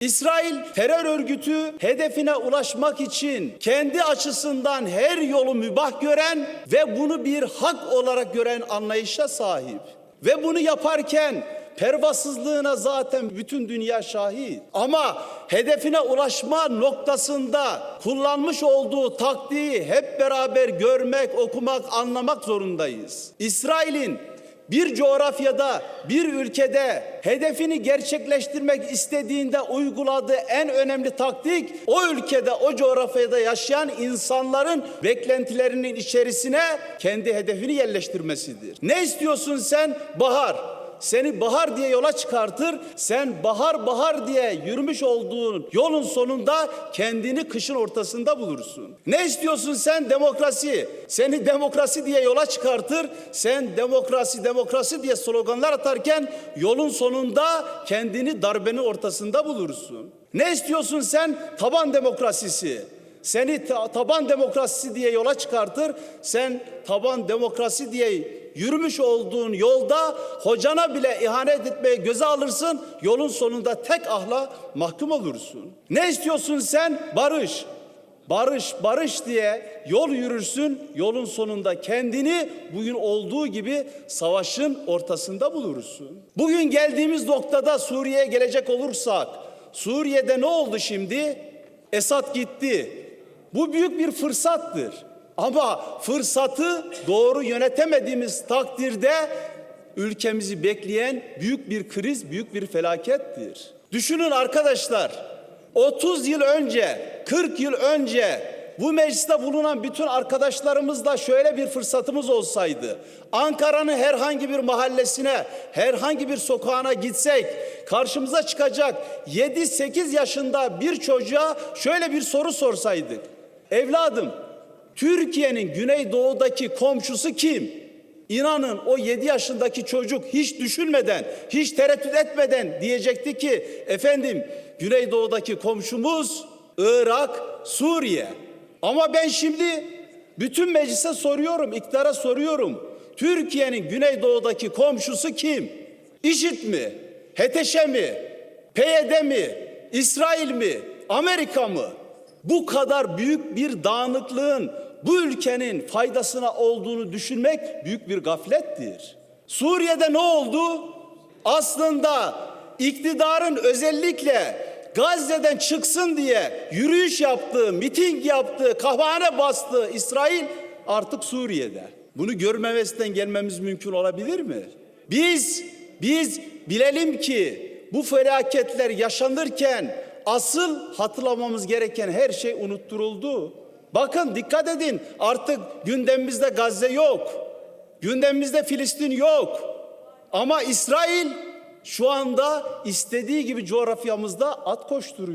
İsrail terör örgütü hedefine ulaşmak için kendi açısından her yolu mübah gören ve bunu bir hak olarak gören anlayışa sahip. Ve bunu yaparken pervasızlığına zaten bütün dünya şahit. Ama hedefine ulaşma noktasında kullanmış olduğu taktiği hep beraber görmek, okumak, anlamak zorundayız. İsrail'in bir coğrafyada, bir ülkede hedefini gerçekleştirmek istediğinde uyguladığı en önemli taktik o ülkede, o coğrafyada yaşayan insanların beklentilerinin içerisine kendi hedefini yerleştirmesidir. Ne istiyorsun sen? Bahar. Seni bahar diye yola çıkartır. Sen bahar bahar diye yürümüş olduğun yolun sonunda kendini kışın ortasında bulursun. Ne istiyorsun sen? Demokrasi. Seni demokrasi diye yola çıkartır. Sen demokrasi demokrasi diye sloganlar atarken yolun sonunda kendini darbenin ortasında bulursun. Ne istiyorsun sen? Taban demokrasisi. Seni ta- taban demokrasisi diye yola çıkartır. Sen taban demokrasi diye yürümüş olduğun yolda hocana bile ihanet etmeye göze alırsın. Yolun sonunda tek ahla mahkum olursun. Ne istiyorsun sen? Barış. Barış, barış diye yol yürürsün. Yolun sonunda kendini bugün olduğu gibi savaşın ortasında bulursun. Bugün geldiğimiz noktada Suriye'ye gelecek olursak, Suriye'de ne oldu şimdi? Esad gitti. Bu büyük bir fırsattır. Ama fırsatı doğru yönetemediğimiz takdirde ülkemizi bekleyen büyük bir kriz, büyük bir felakettir. Düşünün arkadaşlar, 30 yıl önce, 40 yıl önce bu mecliste bulunan bütün arkadaşlarımızla şöyle bir fırsatımız olsaydı. Ankara'nın herhangi bir mahallesine, herhangi bir sokağına gitsek karşımıza çıkacak 7-8 yaşında bir çocuğa şöyle bir soru sorsaydık. Evladım, Türkiye'nin güneydoğudaki komşusu kim? İnanın o 7 yaşındaki çocuk hiç düşünmeden, hiç tereddüt etmeden diyecekti ki efendim güneydoğudaki komşumuz Irak, Suriye. Ama ben şimdi bütün meclise soruyorum, iktidara soruyorum. Türkiye'nin güneydoğudaki komşusu kim? İşit mi? HTŞ mi? PYD mi? İsrail mi? Amerika mı? Bu kadar büyük bir dağınıklığın bu ülkenin faydasına olduğunu düşünmek büyük bir gaflettir. Suriye'de ne oldu? Aslında iktidarın özellikle Gazze'den çıksın diye yürüyüş yaptığı, miting yaptığı, kahvehane bastığı İsrail artık Suriye'de. Bunu görmemesinden gelmemiz mümkün olabilir mi? Biz biz bilelim ki bu felaketler yaşanırken asıl hatırlamamız gereken her şey unutturuldu. Bakın dikkat edin artık gündemimizde Gazze yok. Gündemimizde Filistin yok. Ama İsrail şu anda istediği gibi coğrafyamızda at koşturuyor.